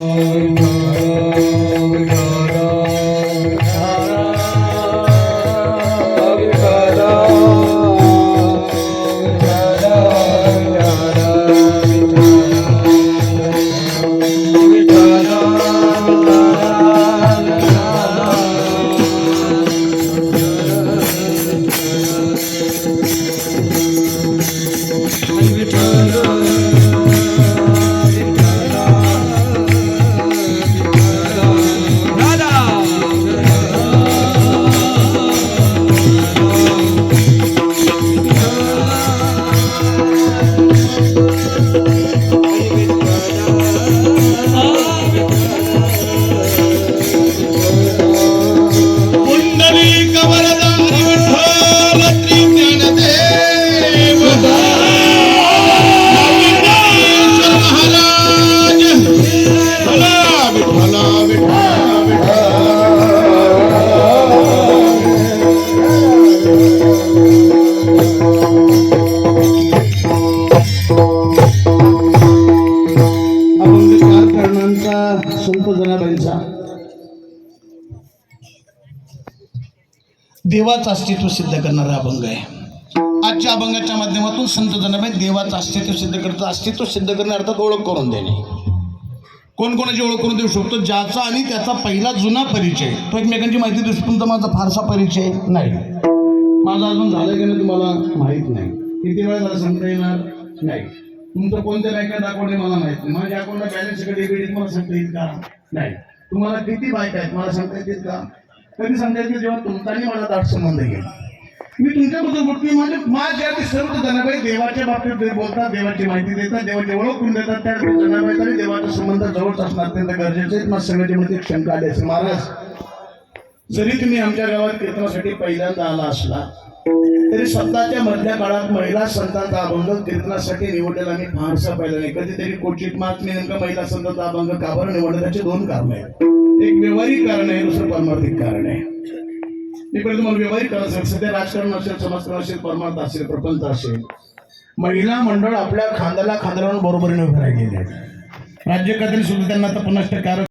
Oh, देवाचं अस्तित्व सिद्ध करणारा अभंग आहे. आजच्या अभंगाच्या माध्यमातून संत जनाबाई देवाचं अस्तित्व सिद्ध करतो अस्तित्व सिद्ध करणे अर्थात ओळख करून देणे. कोण कोणाची ओळख करून देऊ शकतो? ज्याचा आणि त्याचा पहिला जुना परिचय. तो एकमेकांची माहिती देऊ शकतो माझा फारसा परिचय नाही. माझा अजून झालं की नाही तुम्हाला माहीत नाही. किती वेळा झालं सांगता येणार नाही. तुमचं कोणत्या बँकेत अकाउंट आहे मला माहीत नाही. माझ्या अकाउंटला बॅलन्स कधी डेबिट मला सांगता येईल का? नाही. तुम्हाला किती बाईक आहेत मला सांगता येतील का? कधी सांगता येईल जेव्हा तुमचाही मला दाट संबंध येईल? मी तुमच्याबद्दल बोलतोय म्हणजे माझ्या सर्व जनाबाई देवाच्या बाबतीत बोलतात देवाची माहिती देतात देवाची ओळख करून देतात त्या जनाबाई आणि देवाचा संबंध जवळच असणं अत्यंत गरजेचं आहे. मला मध्ये शंका आली असेल महाराज. जरी तुम्ही आमच्या गावात कीर्तनासाठी पहिल्यांदा आला असला तरी स्वतःच्या मधल्या काळात महिला संतांचा अभंग कीर्तनासाठी निवडलेला आम्ही फारसा पाहिला नाही. कधीतरी कोचित मात मी नेमका महिला संतांचा अभंग का बरं निवडलं त्याचे दोन कारण आहेत. एक व्यवहारिक कारण आहे दुसरं पारमार्थिक कारण आहे. मी पहिले तुम्हाला व्यवहारिक कारण सांगतो सध्या राजकारण असेल समाजकारण असेल परमार्थ असेल प्रपंच असेल. महिला मंडळ आपल्या खांद्याला खांद्याला बरोबरीने उभे राहिलेले आहेत. राज्य सुद्धा त्यांना आता पन्नास टक्के